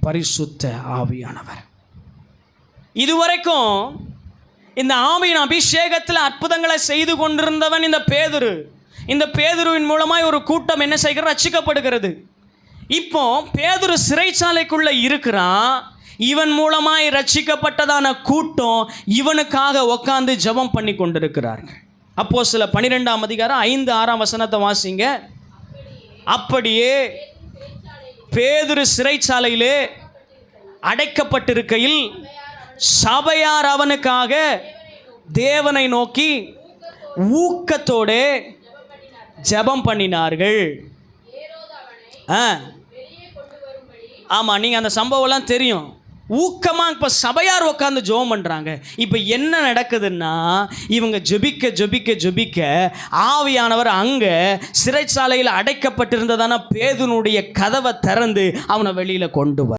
பரிசுத்த ஆவியானவர். இதுவரைக்கும் இந்த ஆவியின் அபிஷேகத்தில் அற்புதங்களை செய்து கொண்டிருந்தவன் இந்த பேதுரு. இந்த பேதுருவின் மூலமாய் ஒரு கூட்டம் என்ன செய்கிற ரட்சிக்கப்படுகிறது. இப்போ பேதுரு சிறைச்சாலைக்குள்ள இருக்கிறான். இவன் மூலமாய் ரட்சிக்கப்பட்டதான கூட்டம் இவனுக்காக உக்காந்து ஜெபம் பண்ணி கொண்டிருக்கிறார்கள். அப்போ சில பன்னிரெண்டாம் அதிகாரம் ஐந்து ஆறாம் வசனத்தை வாசிங்க. அப்படியே பேதுரு சிறைச்சாலையிலே அடைக்கப்பட்டிருக்கையில் சபையார் அவனுக்காக தேவனை நோக்கி ஊக்கத்தோடு ஜெபம் பண்ணினார்கள். ஆ. ஆமாம் நீங்கள் அந்த சம்பவம்லாம் தெரியும். ஊக்கமாக இப்போ சபையார் உட்காந்து ஜெபம் பண்ணுறாங்க இப்போ என்ன நடக்குதுன்னா இவங்க ஜெபிக்க ஜெபிக்க ஜெபிக்க ஆவியானவர் அங்கே சிறைச்சாலையில் அடைக்கப்பட்டிருந்ததான பேதுனுடைய கதவை திறந்து அவனை வெளியில் கொண்டு வர